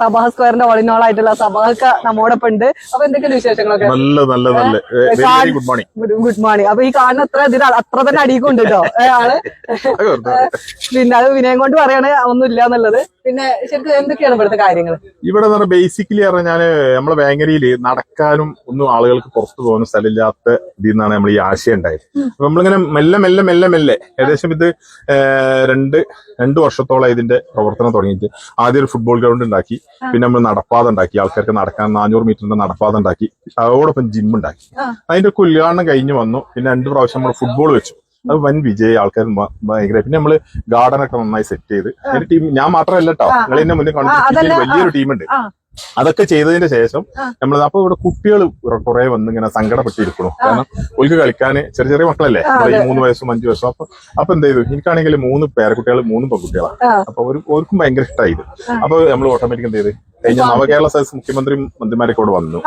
സഭാ സ്ക്വയറിന്റെ ഓളിനോൾ ആയിട്ടുള്ള സഭാക്ക നമ്മോടൊപ്പം ഉണ്ട് അപ്പൊ എന്തൊക്കെയാണ് വിശേഷങ്ങളൊക്കെ? നല്ല നല്ല നല്ല. ഗുഡ് മോർണിംഗ് ഗുഡ് മോർണിംഗ് അപ്പൊ ഈ കാണുന്ന അത്ര ഇതിന് അത്ര തന്നെ അടിയിക്കുണ്ട് കേട്ടോ ആൾ. പിന്നെ അത് വിനയം കൊണ്ട് പറയാണ് ഒന്നും ഇല്ല എന്നുള്ളത്. പിന്നെ ശരിക്കും എന്തൊക്കെയാണ് ഇവിടുത്തെ കാര്യങ്ങൾ ഇവിടെ എന്ന് പറഞ്ഞാൽ ബേസിക്കലി പറഞ്ഞാൽ നമ്മളെ വേങ്ങരയിൽ നടക്കാനും ഒന്നും ആളുകൾക്ക് പുറത്തു പോകാനും സ്ഥലമില്ലാത്ത ഇതിൽ നിന്നാണ് നമ്മൾ ഈ ആശയം ഉണ്ടായത്. അപ്പൊ നമ്മളിങ്ങനെ മെല്ലെ മെല്ലെ മെല്ലെ മെല്ലെ ഏകദേശം ഇത് രണ്ട് രണ്ട് വർഷത്തോളം ഇതിന്റെ പ്രവർത്തനം തുടങ്ങിയിട്ട് ആദ്യം ഒരു ഫുട്ബോൾ ഗ്രൗണ്ട് ഉണ്ടാക്കി പിന്നെ നമ്മൾ നടപ്പാത ഉണ്ടാക്കി ആൾക്കാർക്ക് നടക്കാൻ നാനൂറ് മീറ്ററിന്റെ നടപ്പാത ഉണ്ടാക്കി അതോടൊപ്പം ജിം ഉണ്ടാക്കി. അതിന്റെ ഒക്കെ ഉദ്ഘാടനം കഴിഞ്ഞ് വന്നു പിന്നെ രണ്ട് പ്രാവശ്യം നമ്മൾ ഫുട്ബോൾ വെച്ചു. അത് വൻ വിജയ ആൾക്കാർ ഭയങ്കര. പിന്നെ നമ്മൾ ഗാർഡൻ ഒക്കെ നന്നായി സെറ്റ് ചെയ്ത്. അതിന്റെ ടീം ഞാൻ മാത്രമല്ല കേട്ടോ നിങ്ങൾ എന്നെ മുന്നേ കണ്ടിട്ട് വലിയൊരു ടീമുണ്ട്. അതൊക്കെ ചെയ്തതിന് ശേഷം നമ്മൾ അപ്പൊ ഇവിടെ കുട്ടികൾ കുറെ വന്ന് ഇങ്ങനെ സങ്കടപ്പെട്ടിരിക്കണു കാരണം ഓൾക്ക് കളിക്കാൻ ചെറിയ ചെറിയ മക്കളല്ലേ? ഈ മൂന്ന് വയസ്സും അഞ്ചു വയസ്സും. അപ്പൊ അപ്പൊ എന്ത് ചെയ്തു? എനിക്കാണെങ്കിൽ മൂന്ന് പേരക്കുട്ടികൾ മൂന്ന് പെൺകുട്ടികളാണ്. അപ്പൊ ഒരു ഓർക്കും ഭയങ്കര ഇഷ്ടമായി അപ്പൊ നമ്മൾ ഓട്ടോമാറ്റിക് എന്ത് ചെയ്ത്? കഴിഞ്ഞ നവകേരള സദസ് മുഖ്യമന്ത്രി മന്ത്രിമാരൊക്കെ ഇവിടെ വന്നു.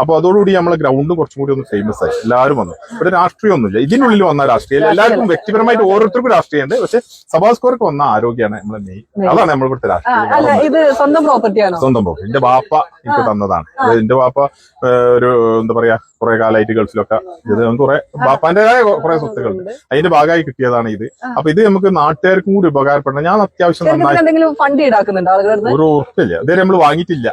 അപ്പൊ അതോടുകൂടി നമ്മളെ ഗ്രൗണ്ടും കുറച്ചും കൂടി ഒന്ന് ഫേമസ് ആയി. എല്ലാവരും വന്നു. ഇവിടെ രാഷ്ട്രീയം ഒന്നുമില്ല ഇതിനുള്ളിൽ വന്ന രാഷ്ട്രീയം. എല്ലാവർക്കും വ്യക്തിപരമായിട്ട് ഓരോരുത്തർക്കും രാഷ്ട്രീയമുണ്ട്. പക്ഷെ സഭാ സ്കോർക്ക് വന്ന ആരോഗ്യമാണ് നമ്മളെ മെയിൻ അതാണ് നമ്മൾ ഇവിടുത്തെ രാഷ്ട്രീയം. സ്വന്തം പ്രോപ്പർട്ടി സ്വന്തം എന്റെ വാപ്പ എനിക്ക് തന്നതാണ്. എന്റെ വാപ്പ ഒരു എന്താ പറയാ കുറെ കാലമായിട്ട് ഗൾഫിലൊക്കെ ഇത് കുറെ വാപ്പാന്റേതായ കുറെ സ്വത്തുക്കളുണ്ട്. അതിന്റെ ഭാഗമായി കിട്ടിയതാണ് ഇത്. അപ്പൊ ഇത് നമുക്ക് നാട്ടുകാർക്കും കൂടി ഉപകാരപ്പെടണം. ഞാൻ അത്യാവശ്യം നന്നായി ഒരു ഉറപ്പില്ല. ഇതുവരെ നമ്മൾ വാങ്ങിയിട്ടില്ല